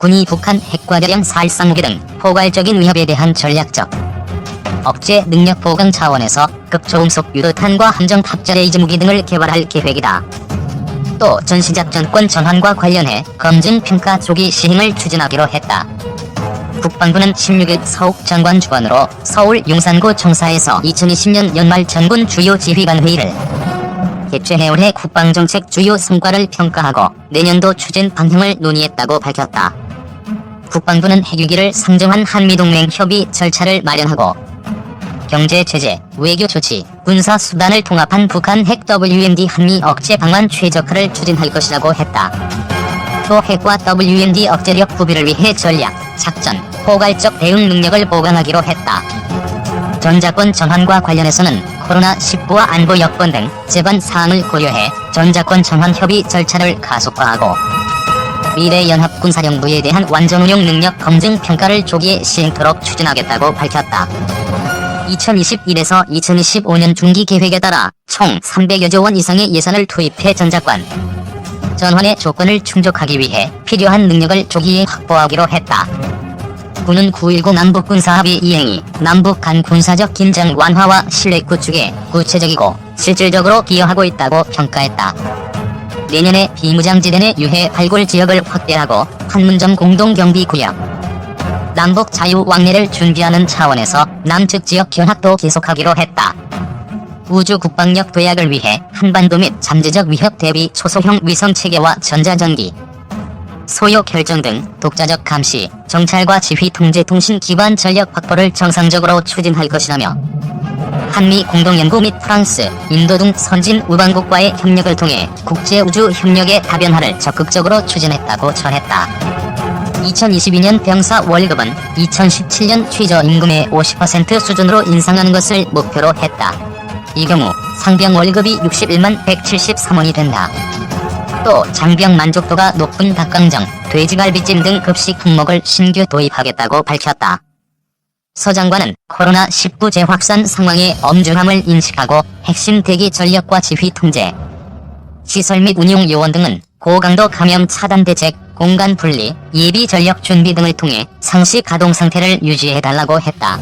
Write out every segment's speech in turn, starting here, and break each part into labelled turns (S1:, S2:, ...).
S1: 군이 북한 핵과 대량 살상무기 등 포괄적인 위협에 대한 전략적 억제 능력 보강 차원에서 급초음속 유도탄과 함정 탑재 레이즈 무기 등을 개발할 계획이다. 또 전시작 전권 전환과 관련해 검증 평가 조기 시행을 추진하기로 했다. 국방부는 16일 서욱 장관 주관으로 서울 용산구 청사에서 2020년 연말 전군 주요 지휘관 회의를 개최해 올해 국방정책 주요 성과를 평가하고 내년도 추진 방향을 논의했다고 밝혔다. 국방부는 핵위기를 상정한 한미동맹 협의 절차를 마련하고 경제 제재, 외교 조치, 군사 수단을 통합한 북한 핵 WMD 한미 억제 방안 최적화를 추진할 것이라고 했다. 또 핵과 WMD 억제력 구비를 위해 전략, 작전, 포괄적 대응 능력을 보강하기로 했다. 전자권 전환과 관련해서는 코로나19와 안보 여건 등 제반 사항을 고려해 전자권 전환 협의 절차를 가속화하고 미래연합군 사령부에 대한 완전 운용 능력 검증 평가를 조기에 시행토록 추진하겠다고 밝혔다. 2021에서 2025년 중기 계획에 따라 총 300여조 원 이상의 예산을 투입해 전자권 전환의 조건을 충족하기 위해 필요한 능력을 조기에 확보하기로 했다. 군은 9.19 남북군사합의 이행이 남북 간 군사적 긴장 완화와 신뢰 구축에 구체적이고 실질적으로 기여하고 있다고 평가했다. 내년에 비무장지대 내 유해 발굴 지역을 확대하고 판문점 공동경비구역, 남북 자유 왕래를 준비하는 차원에서 남측 지역 견학도 계속하기로 했다. 우주 국방력 도약을 위해 한반도 및 잠재적 위협 대비 초소형 위성 체계와 전자전기, 소요 결정 등 독자적 감시, 정찰과 지휘 통제 통신 기반 전력 확보를 정상적으로 추진할 것이라며 한미 공동연구 및 프랑스, 인도 등 선진 우방국과의 협력을 통해 국제우주 협력의 다변화를 적극적으로 추진했다고 전했다. 2022년 병사 월급은 2017년 최저임금의 50% 수준으로 인상하는 것을 목표로 했다. 이 경우 상병 월급이 61만 173원이 된다. 또 장병 만족도가 높은 닭강정, 돼지갈비찜 등 급식 품목을 신규 도입하겠다고 밝혔다. 서 장관은 코로나19 재확산 상황의 엄중함을 인식하고 핵심 대기 전력과 지휘 통제, 시설 및 운용 요원 등은 고강도 감염 차단 대책, 공간 분리, 예비 전력 준비 등을 통해 상시 가동 상태를 유지해달라고 했다.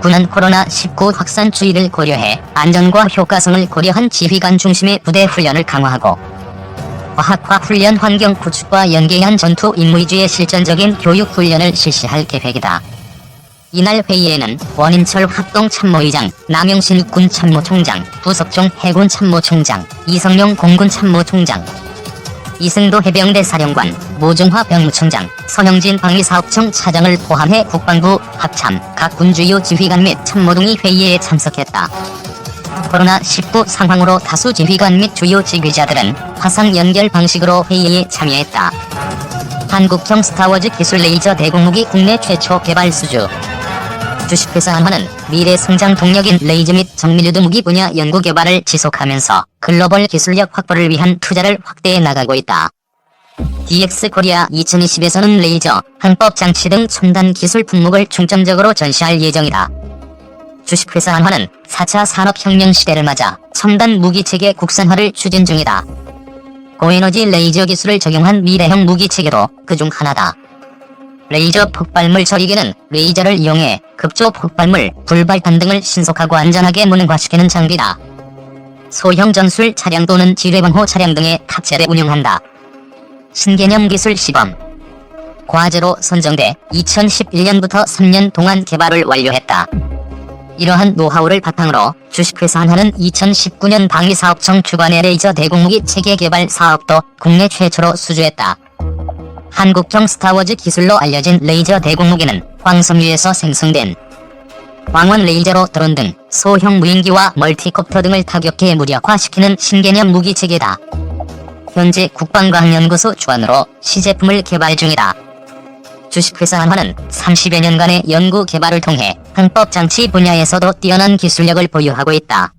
S1: 군은 코로나19 확산 추이를 고려해 안전과 효과성을 고려한 지휘관 중심의 부대 훈련을 강화하고 과학화 훈련 환경 구축과 연계한 전투 임무 위주의 실전적인 교육 훈련을 실시할 계획이다. 이날 회의에는 원인철 합동참모의장, 남영신 육군 참모총장, 부석종 해군 참모총장, 이성용 공군 참모총장, 이승도 해병대 사령관, 모종화 병무청장, 선영진 방위사업청 차장을 포함해 국방부, 합참, 각 군주요 지휘관 및 참모 등이 회의에 참석했다. 코로나19 상황으로 다수 지휘관 및 주요 지휘자들은 화상 연결 방식으로 회의에 참여했다. 한국형 스타워즈 기술 레이저 대공무기 국내 최초 개발 수주 주식회사 한화는 미래 성장 동력인 레이저 및 정밀유도 무기 분야 연구 개발을 지속하면서 글로벌 기술력 확보를 위한 투자를 확대해 나가고 있다. DX 코리아 2020에서는 레이저, 항법 장치 등 첨단 기술 품목을 중점적으로 전시할 예정이다. 주식회사 한화는 4차 산업혁명 시대를 맞아 첨단 무기체계 국산화를 추진 중이다. 고에너지 레이저 기술을 적용한 미래형 무기체계로 그중 하나다. 레이저 폭발물 처리기는 레이저를 이용해 급조 폭발물, 불발탄 등을 신속하고 안전하게 무능화시키는 장비다. 소형 전술 차량 또는 지뢰방호 차량 등에 탑재돼 운용한다. 신개념 기술 시범 과제로 선정돼 2011년부터 3년 동안 개발을 완료했다. 이러한 노하우를 바탕으로 주식회사 한화는 2019년 방위사업청 주관의 레이저 대공무기 체계 개발 사업도 국내 최초로 수주했다. 한국형 스타워즈 기술로 알려진 레이저 대공무기는 황섬유에서 생성된 광원 레이저로 드론 등 소형 무인기와 멀티콥터 등을 타격해 무력화시키는 신개념 무기 체계다. 현재 국방과학연구소 주관으로 시제품을 개발 중이다. 주식회사 한화는 30여 년간의 연구 개발을 통해 항법 장치 분야에서도 뛰어난 기술력을 보유하고 있다.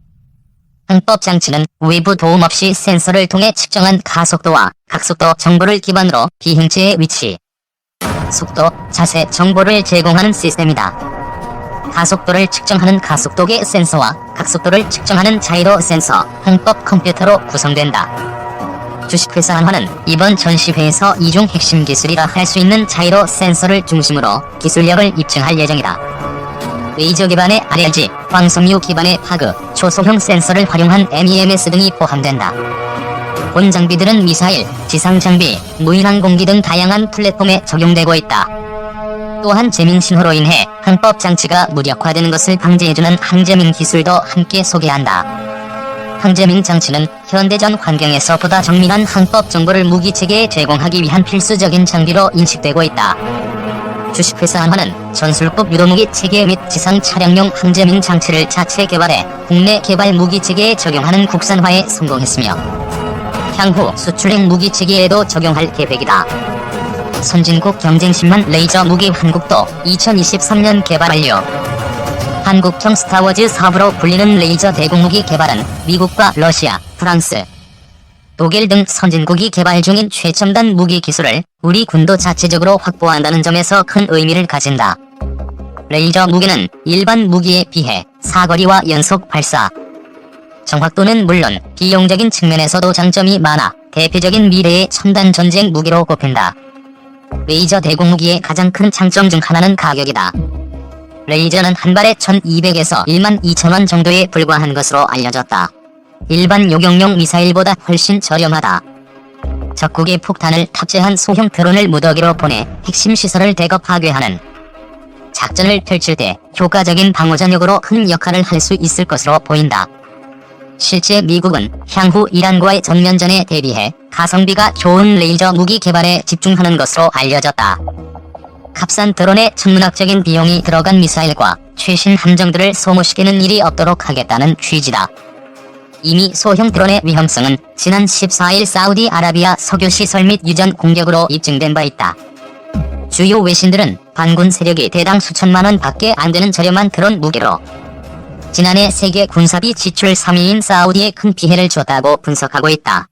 S1: 항법 장치는 외부 도움 없이 센서를 통해 측정한 가속도와 각속도 정보를 기반으로 비행체의 위치, 속도, 자세 정보를 제공하는 시스템이다. 가속도를 측정하는 가속도계 센서와 각속도를 측정하는 자이로 센서, 항법 컴퓨터로 구성된다. 주식회사 한화는 이번 전시회에서 이중 핵심 기술이라 할 수 있는 자이로 센서를 중심으로 기술력을 입증할 예정이다. 레이저 기반의 RLG, 광섬유 기반의 파그, 초소형 센서를 활용한 MEMS 등이 포함된다. 본 장비들은 미사일, 지상 장비, 무인항공기 등 다양한 플랫폼에 적용되고 있다. 또한 재민 신호로 인해 항법 장치가 무력화되는 것을 방지해주는 항재민 기술도 함께 소개한다. 항재민 장치는 현대전 환경에서 보다 정밀한 항법 정보를 무기 체계에 제공하기 위한 필수적인 장비로 인식되고 있다. 주식회사 한화는 전술급 유도무기 체계 및 지상 차량용 항재민 장치를 자체 개발해 국내 개발 무기 체계에 적용하는 국산화에 성공했으며 향후 수출형 무기 체계에도 적용할 계획이다. 선진국 경쟁심만 레이저 무기 한국도 2023년 개발 완료. 한국형 스타워즈 사업으로 불리는 레이저 대공무기 개발은 미국과 러시아, 프랑스, 독일 등 선진국이 개발 중인 최첨단 무기 기술을 우리 군도 자체적으로 확보한다는 점에서 큰 의미를 가진다. 레이저 무기는 일반 무기에 비해 사거리와 연속 발사, 정확도는 물론 비용적인 측면에서도 장점이 많아 대표적인 미래의 첨단 전쟁 무기로 꼽힌다. 레이저 대공무기의 가장 큰 장점 중 하나는 가격이다. 레이저는 한 발에 1200에서 1만 2천원 정도에 불과한 것으로 알려졌다. 일반 요격용 미사일보다 훨씬 저렴하다. 적국의 폭탄을 탑재한 소형 드론을 무더기로 보내 핵심 시설을 대거 파괴하는 작전을 펼칠 때 효과적인 방어 전력으로 큰 역할을 할 수 있을 것으로 보인다. 실제 미국은 향후 이란과의 전면전에 대비해 가성비가 좋은 레이저 무기 개발에 집중하는 것으로 알려졌다. 값싼 드론에 천문학적인 비용이 들어간 미사일과 최신 함정들을 소모시키는 일이 없도록 하겠다는 취지다. 이미 소형 드론의 위험성은 지난 14일 사우디아라비아 석유시설 및 유전 공격으로 입증된 바 있다. 주요 외신들은 반군 세력이 대당 수천만원 밖에 안 되는 저렴한 드론 무기로 지난해 세계 군사비 지출 3위인 사우디에 큰 피해를 줬다고 분석하고 있다.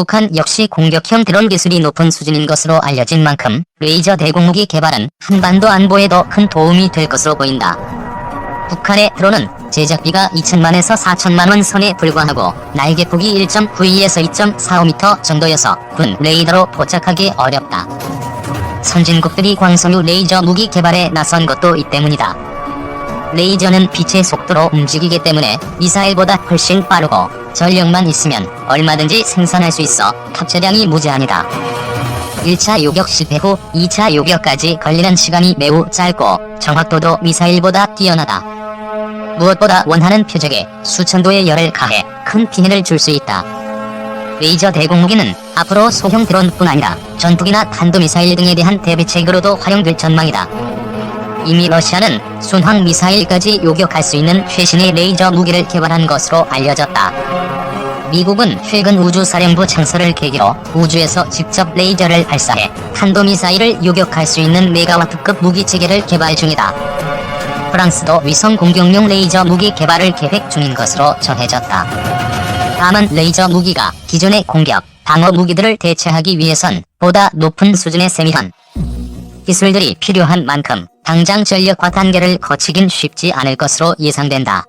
S1: 북한 역시 공격형 드론 기술이 높은 수준인 것으로 알려진 만큼 레이저 대공무기 개발은 한반도 안보에도 큰 도움이 될 것으로 보인다. 북한의 드론은 제작비가 2천만에서 4천만원 선에 불과하고 날개 폭이 1.92에서 2.45m 정도여서 군 레이더로 포착하기 어렵다. 선진국들이 광섬유 레이저 무기 개발에 나선 것도 이 때문이다. 레이저는 빛의 속도로 움직이기 때문에 미사일보다 훨씬 빠르고 전력만 있으면 얼마든지 생산할 수 있어 탑재량이 무제한이다. 1차 요격 실패 후 2차 요격까지 걸리는 시간이 매우 짧고 정확도도 미사일보다 뛰어나다. 무엇보다 원하는 표적에 수천도의 열을 가해 큰 피해를 줄 수 있다. 레이저 대공무기는 앞으로 소형 드론뿐 아니라 전투기나 탄도미사일 등에 대한 대비책으로도 활용될 전망이다. 이미 러시아는 순항 미사일까지 요격할 수 있는 최신의 레이저 무기를 개발한 것으로 알려졌다. 미국은 최근 우주사령부 창설을 계기로 우주에서 직접 레이저를 발사해 탄도미사일을 요격할 수 있는 메가와트급 무기 체계를 개발 중이다. 프랑스도 위성 공격용 레이저 무기 개발을 계획 중인 것으로 전해졌다. 다만 레이저 무기가 기존의 공격, 방어 무기들을 대체하기 위해선 보다 높은 수준의 세밀한 기술들이 필요한 만큼 당장 전력화 단계를 거치긴 쉽지 않을 것으로 예상된다.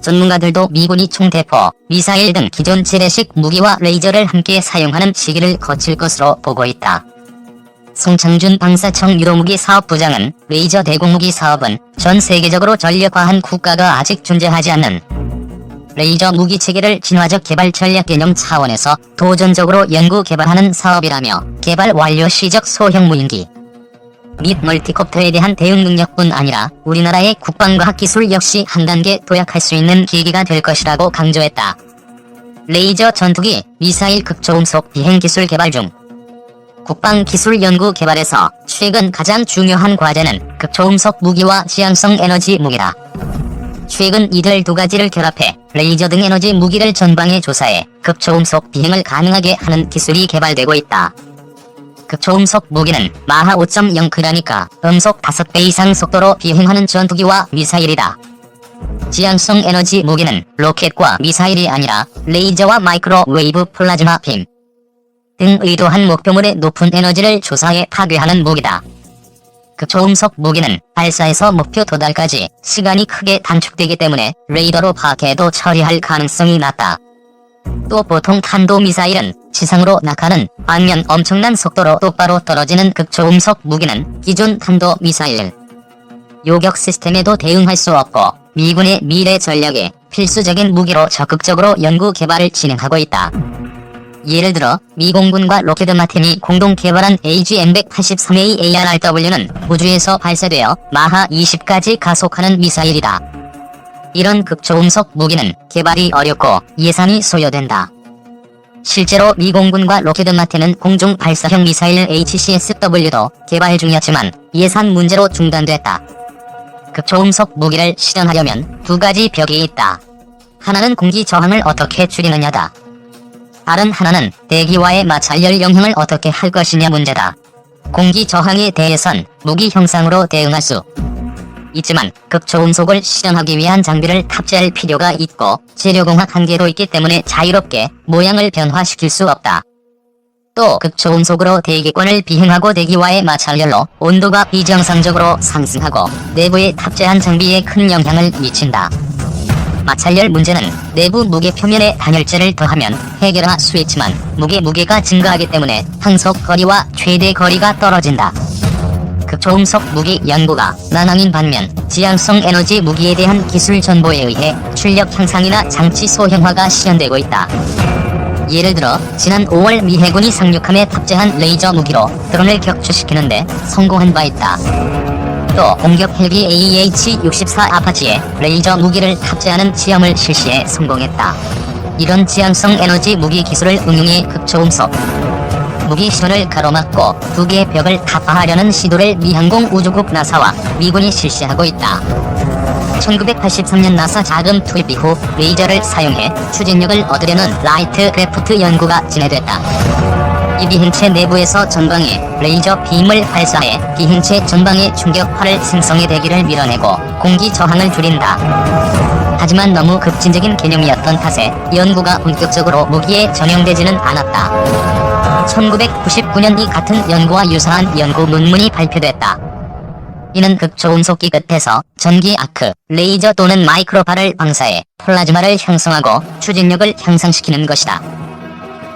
S1: 전문가들도 미군이 총대포, 미사일 등 기존 재래식 무기와 레이저를 함께 사용하는 시기를 거칠 것으로 보고 있다. 송창준 방사청 유도무기 사업부장은 레이저 대공무기 사업은 전 세계적으로 전력화한 국가가 아직 존재하지 않는 레이저 무기 체계를 진화적 개발 전략 개념 차원에서 도전적으로 연구 개발하는 사업이라며 개발 완료 시적 소형 무인기 및 멀티콥터에 대한 대응 능력뿐 아니라 우리나라의 국방과학 기술 역시 한 단계 도약할 수 있는 계기가 될 것이라고 강조했다. 레이저 전투기, 미사일 극초음속 비행 기술 개발 중 국방기술연구 개발에서 최근 가장 중요한 과제는 극초음속 무기와 지향성 에너지 무기다. 최근 이들 두 가지를 결합해 레이저 등 에너지 무기를 전방에 조사해 극초음속 비행을 가능하게 하는 기술이 개발되고 있다. 극초음속 무기는 마하 5.0그라니까 음속 5배 이상 속도로 비행하는 전투기와 미사일이다. 지향성 에너지 무기는 로켓과 미사일이 아니라 레이저와 마이크로웨이브 플라즈마 빔 등 의도한 목표물의 높은 에너지를 조사해 파괴하는 무기다. 극초음속 무기는 발사에서 목표 도달까지 시간이 크게 단축되기 때문에 레이더로 파괴도 처리할 가능성이 낮다. 또 보통 탄도미사일은 지상으로 낙하는 반면 엄청난 속도로 똑바로 떨어지는 극초음속 무기는 기존 탄도 미사일 요격 시스템에도 대응할 수 없고 미군의 미래 전략에 필수적인 무기로 적극적으로 연구 개발을 진행하고 있다. 예를 들어 미 공군과 로켓드 마틴이 공동 개발한 AGM-183A ARRW는 우주에서 발사되어 마하 20까지 가속하는 미사일이다. 이런 극초음속 무기는 개발이 어렵고 예산이 소요된다. 실제로 미 공군과 로켓드 마틴은 공중 발사형 미사일 HCSW도 개발 중이었지만 예산 문제로 중단됐다. 극초음속 무기를 실현하려면 두 가지 벽이 있다. 하나는 공기 저항을 어떻게 줄이느냐다. 다른 하나는 대기와의 마찰열 영향을 어떻게 할 것이냐 문제다. 공기 저항에 대해선 무기 형상으로 대응할 수 있지만 극초음속을 실현하기 위한 장비를 탑재할 필요가 있고 재료공학 한계도 있기 때문에 자유롭게 모양을 변화시킬 수 없다. 또 극초음속으로 대기권을 비행하고 대기와의 마찰열로 온도가 비정상적으로 상승하고 내부에 탑재한 장비에 큰 영향을 미친다. 마찰열 문제는 내부 무게 표면에 단열재를 더하면 해결할 수 있지만 무게 무게가 증가하기 때문에 항속 거리와 최대 거리가 떨어진다. 극초음속 무기 연구가 난항인 반면 지향성 에너지 무기에 대한 기술 전보에 의해 출력 향상이나 장치 소형화가 실현되고 있다. 예를 들어 지난 5월 미 해군이 상륙함에 탑재한 레이저 무기로 드론을 격추시키는데 성공한 바 있다. 또 공격 헬기 AH-64 아파치에 레이저 무기를 탑재하는 시험을 실시해 성공했다. 이런 지향성 에너지 무기 기술을 응용해 극초음속 무기 시험을 가로막고 두 개의 벽을 타파하려는 시도를 미항공 우주국 나사와 미군이 실시하고 있다. 1983년 나사 자금 투입 이후 레이저를 사용해 추진력을 얻으려는 라이트 크래프트 연구가 진행됐다. 이 비행체 내부에서 전방에 레이저 빔을 발사해 비행체 전방의 충격파를 생성해 대기를 밀어내고 공기 저항을 줄인다. 하지만 너무 급진적인 개념이었던 탓에 연구가 본격적으로 무기에 전용되지는 않았다. 1999년 이 같은 연구와 유사한 연구 논문이 발표됐다. 이는 극초음속기 끝에서 전기 아크, 레이저 또는 마이크로파를 방사해 플라즈마를 형성하고 추진력을 향상시키는 것이다.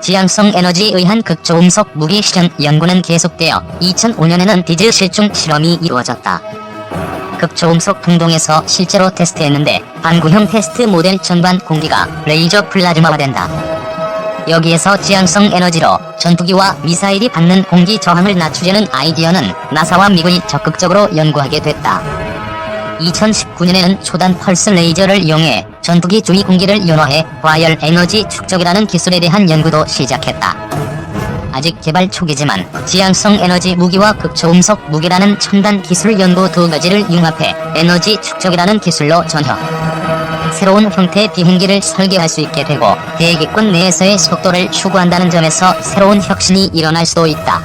S1: 지향성 에너지에 의한 극초음속 무기 실현 연구는 계속되어 2005년에는 디즈 실중 실험이 이루어졌다. 극초음속 동동에서 실제로 테스트했는데 반구형 테스트 모델 전반 공기가 레이저 플라즈마화 된다. 여기에서 지향성 에너지로 전투기와 미사일이 받는 공기 저항을 낮추려는 아이디어는 나사와 미군이 적극적으로 연구하게 됐다. 2019년에는 초단 펄스 레이저를 이용해 전투기 주위 공기를 연화해 과열 에너지 축적이라는 기술에 대한 연구도 시작했다. 아직 개발 초기지만 지향성 에너지 무기와 극초음속 무기라는 첨단 기술 연구 두 가지를 융합해 에너지 축적이라는 기술로 전혀 새로운 형태의 비행기를 설계할 수 있게 되고 대기권 내에서의 속도를 추구한다는 점에서 새로운 혁신이 일어날 수도 있다.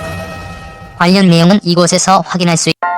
S1: 관련 내용은 이곳에서 확인할 수 있다.